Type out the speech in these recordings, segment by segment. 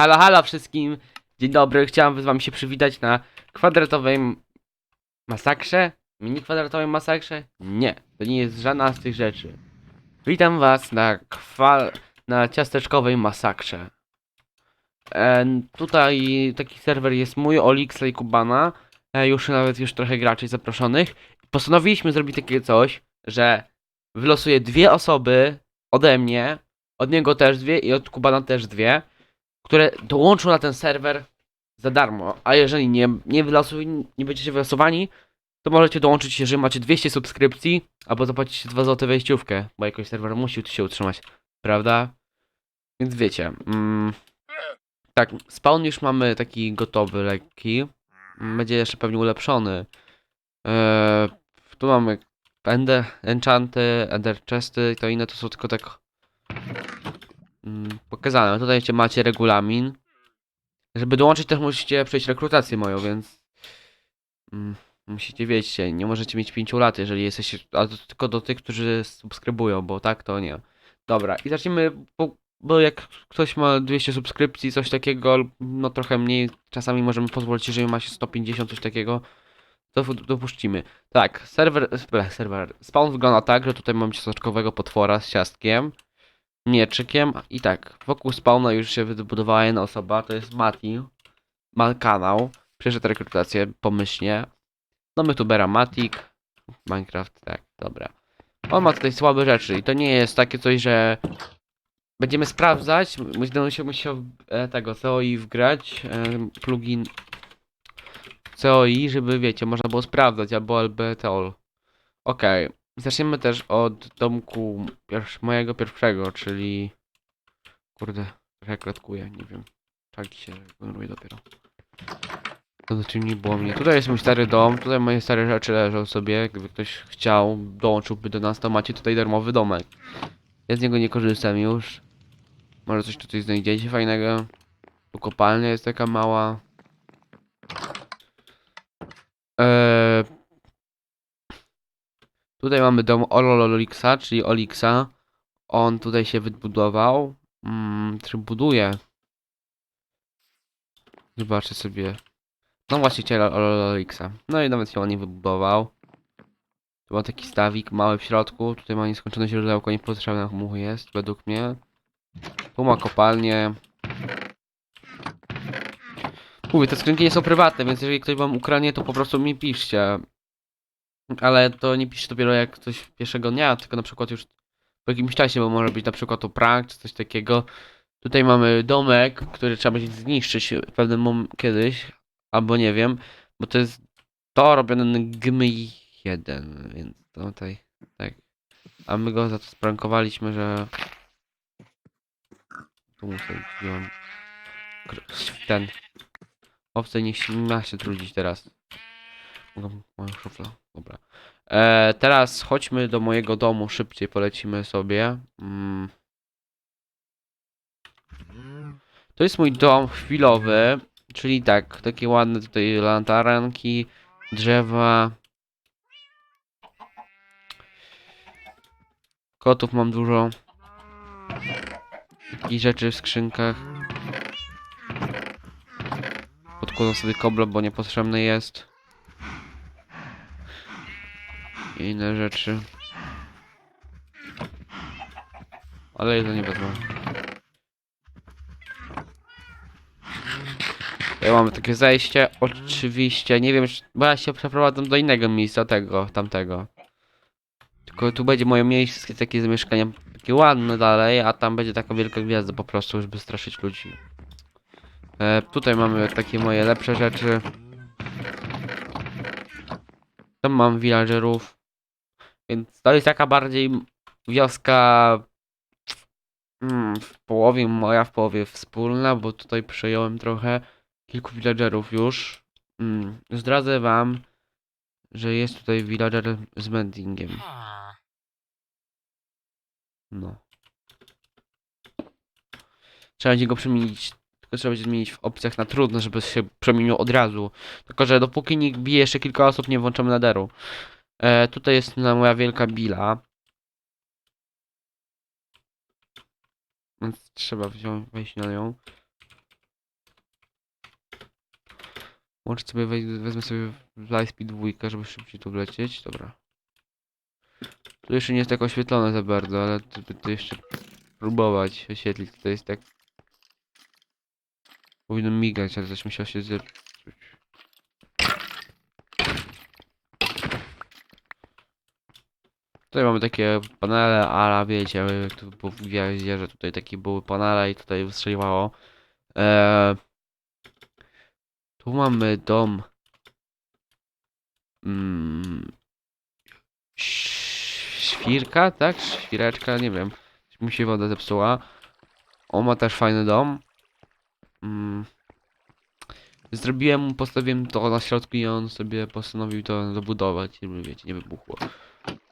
Halo, halo wszystkim! Dzień dobry, chciałem z wami się przywitać na kwadratowej masakrze? Mini kwadratowej masakrze? Nie, to nie jest żadna z tych rzeczy. Witam was na kwa... na ciasteczkowej masakrze. E, tutaj taki serwer jest mój, Olixa i Kubana. E, już nawet już trochę graczy zaproszonych. Postanowiliśmy zrobić takie coś, że wylosuję dwie osoby ode mnie, od niego też dwie i od Kubana też dwie, które dołączą na ten serwer za darmo. A jeżeli nie, nie, wylosuj, nie będziecie wylosowani, to możecie dołączyć, jeżeli macie 200 subskrypcji, albo zapłacicie 2 zł wejściówkę, bo jakoś serwer musi się utrzymać, prawda? Więc wiecie. Mm, tak, spawn już mamy taki gotowy, lekki. Mm, Będzie jeszcze pewnie ulepszony. Eee, tu mamy ender, enchanty, ender chesty, to inne to są tylko tak pokazane. Tutaj jeszcze macie regulamin. Żeby dołączyć też musicie przejść rekrutację moją, więc mm, musicie wiedzieć, nie możecie mieć 5 lat, jeżeli jesteście, ale to tylko do tych, którzy subskrybują, bo tak to nie. Dobra, i zacznijmy, bo, bo jak ktoś ma 200 subskrypcji, coś takiego, no trochę mniej, czasami możemy pozwolić, jeżeli ma się 150, coś takiego, to dopuścimy. Tak, serwer, ble, serwer, spawn wygląda tak, że tutaj mam ciasteczkowego potwora z ciastkiem, mieczykiem. I tak, wokół spawna już się wybudowała jedna osoba, to jest Mati, ma kanał, przeszedł rekrutację pomyślnie, no youtubera Matik, Minecraft, tak, dobra. On ma tutaj słabe rzeczy i to nie jest takie coś, że będziemy sprawdzać, będę się musiał e, tego COI wgrać, e, plugin COI, żeby wiecie, można było sprawdzać, albo LBTOL. Okej, zaczniemy też od domku mojego pierwszego, czyli... Kurde, trochę klatkuję, nie wiem. Czaki się generuje dopiero. To znaczy nie było mnie. Tutaj jest mój stary dom, tutaj moje stare rzeczy leżą sobie. Gdyby ktoś chciał, dołączyłby do nas, to macie tutaj darmowy domek. Ja z niego nie korzystam już. Może coś tutaj znajdziecie fajnego. Tu kopalnia jest taka mała. Eee... Tutaj mamy dom Ololixa, czyli Olixa. On tutaj się wybudował. Mm, czy buduje? Zobaczę sobie. No właściciel Ololixa. No i nawet się on nie wybudował. Tu ma taki stawik mały w środku. Tutaj ma nieskończone źródełko, niepotrzebne mu jest, według mnie. Tu ma kopalnię. Mówię, te skrzynki nie są prywatne, więc jeżeli ktoś wam ukradnie, to po prostu mi piszcie. Ale to nie piszcie dopiero jak coś pierwszego dnia, tylko na przykład już po jakimś czasie, bo może być na przykład to prank czy coś takiego. Tutaj mamy domek, który trzeba będzie zniszczyć w pewnym momencie kiedyś, albo nie wiem, bo to jest to robione na GMI 1, więc tutaj tak. A my go za to sprankowaliśmy, że tu muszę ten owce nie ma się trudzić teraz. Mogę moją szuflę. E, teraz chodźmy do mojego domu, szybciej polecimy sobie. Mm. To jest mój dom chwilowy, czyli tak, takie ładne tutaj lantaranki, drzewa. Kotów mam dużo. I rzeczy w skrzynkach. Podkładam sobie koble, bo niepotrzebny jest. I inne rzeczy. Ale jedno nie wezmę. Ja mamy takie zejście, oczywiście, nie wiem, bo ja się przeprowadzam do innego miejsca, tego, tamtego. Tylko tu będzie moje miejsce, takie zamieszkania, takie ładne dalej, a tam będzie taka wielka gwiazda po prostu, żeby straszyć ludzi. E, tutaj mamy takie moje lepsze rzeczy. Tam mam villagerów. Więc to jest taka bardziej wioska mm, w połowie moja, w połowie wspólna, bo tutaj przejąłem trochę kilku villagerów już. Mm, zdradzę wam, że jest tutaj villager z mendingiem. No. Trzeba będzie go przemienić, tylko trzeba będzie zmienić w opcjach na trudno, żeby się przemienił od razu. Tylko, że dopóki nie bije jeszcze kilka osób, nie włączamy naderu. E, tutaj jest na moja wielka bila. Więc trzeba wziąć, wejść na nią. Łącz sobie, wej, wezmę sobie Lightspeed 2, żeby szybciej tu wlecieć. Dobra. Tu jeszcze nie jest tak oświetlone za bardzo, ale żeby to jeszcze próbować oświetlić, to jest tak... Powinno migać, ale coś musiało się. Tutaj mamy takie panele, ale wiecie, jak tu w że tutaj takie były panele i tutaj wystrzeliwało. Eee, tu mamy dom. Mm, świrka, tak? Świreczka, nie wiem. Mi się woda zepsuła. On ma też fajny dom. Mm. Zrobiłem, postawiłem to na środku i on sobie postanowił to dobudować, żeby wiecie, nie wybuchło.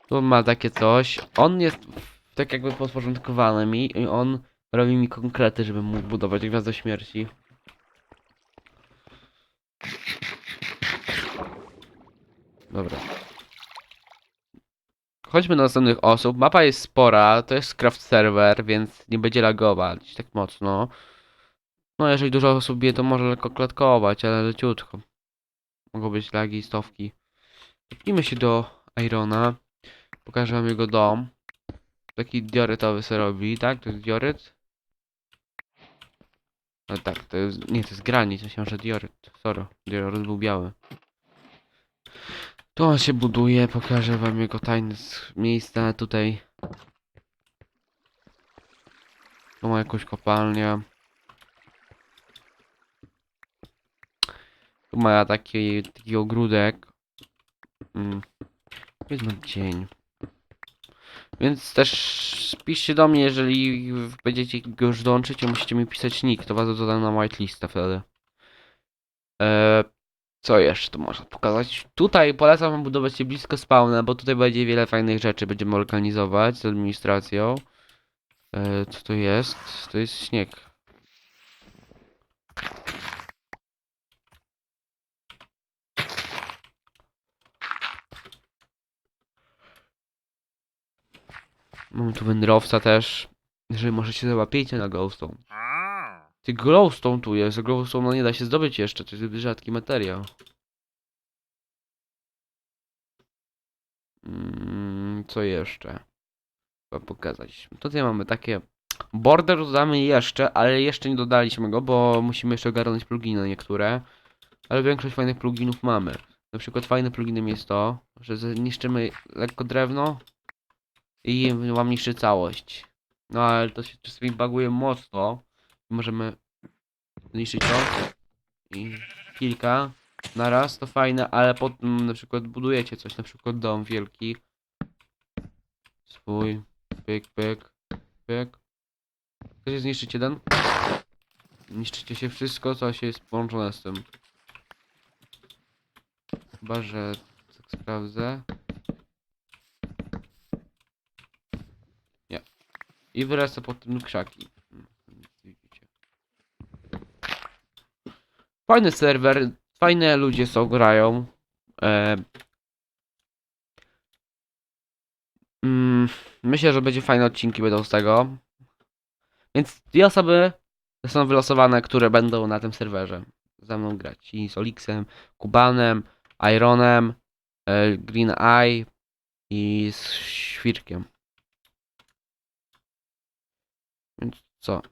Tu ma takie coś. On jest tak jakby podporządkowany mi i on robi mi konkrety, żebym mógł budować Gwiazdę Śmierci. Dobra. Chodźmy do następnych osób. Mapa jest spora, to jest craft server, więc nie będzie lagować tak mocno. No, jeżeli dużo osób bije, to może lekko klatkować, ale leciutko. Mogą być lagi i stówki. Cofnijmy się do Irona. Pokażę wam jego dom. Taki diorytowy se robi, tak? To jest dioryt? No tak, to jest... Nie, to jest granit, myślałem, że dioryt. Sorry, dioryt był biały. Tu on się buduje, pokażę wam jego tajne miejsca tutaj. Tu ma jakąś kopalnię. Tu ma taki, taki ogródek. Mm. Powiedzmy dzień. Więc też piszcie do mnie, jeżeli będziecie już dołączyć, musicie mi pisać nick, to was dodam na whitelistę wtedy. Eee, co jeszcze tu można pokazać? Tutaj polecam wam budować się blisko spawna, bo tutaj będzie wiele fajnych rzeczy będziemy organizować z administracją. Eee, co to jest? To jest śnieg. Mam tu wędrowca też. Jeżeli może się załapiecie na glowstone. Ty glowstone tu jest, glowstone no nie da się zdobyć jeszcze, to jest rzadki materiał. Mm, co jeszcze? Chyba pokazać. Tutaj mamy takie... Border dodamy jeszcze, ale jeszcze nie dodaliśmy go, bo musimy jeszcze ogarnąć pluginy niektóre. Ale większość fajnych pluginów mamy. Na przykład fajnym pluginem jest to, że zniszczymy lekko drewno i wam niszczy całość. No ale to się czasami baguje mocno. Możemy zniszczyć to i kilka na raz, to fajne, ale potem na przykład budujecie coś, na przykład dom wielki. Swój, pyk, pyk, pyk. Chcecie zniszczyć jeden? Niszczycie się wszystko, co się jest połączone z tym. Chyba, że tak sprawdzę. I wyrasta pod tym krzaki. Fajny serwer, fajne ludzie są, grają. E... Mm, myślę, że będzie fajne odcinki będą z tego. Więc dwie osoby są wylosowane, które będą na tym serwerze ze mną grać. I z Olixem, Kubanem, Ironem, e, Green Eye i z Świrkiem. Więc co?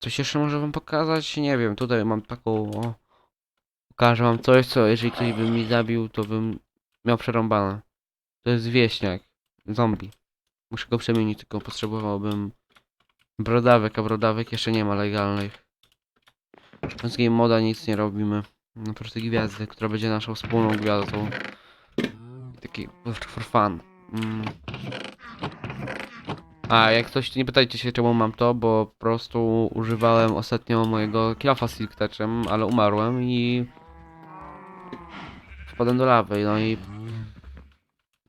Coś jeszcze może wam pokazać? Nie wiem, tutaj mam taką... O, pokażę wam coś, co jeżeli ktoś by mi zabił, to bym miał przerąbane. To jest wieśniak. Zombie. Muszę go przemienić, tylko potrzebowałbym brodawek, a brodawek jeszcze nie ma legalnych. Z game moda nic nie robimy. No po prostu gwiazdy, która będzie naszą wspólną gwiazdą. Taki for fun. Mm. A jak coś, to nie pytajcie się czemu mam to, bo po prostu używałem ostatnio mojego kilofa z Silk Touchem, ale umarłem i wpadłem do lawy, no i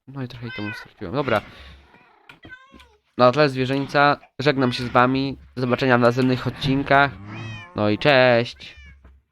no i trochę temu straciłem. Dobra. Na tle zwierzęcia żegnam się z wami. Do zobaczenia w następnych odcinkach. No i cześć!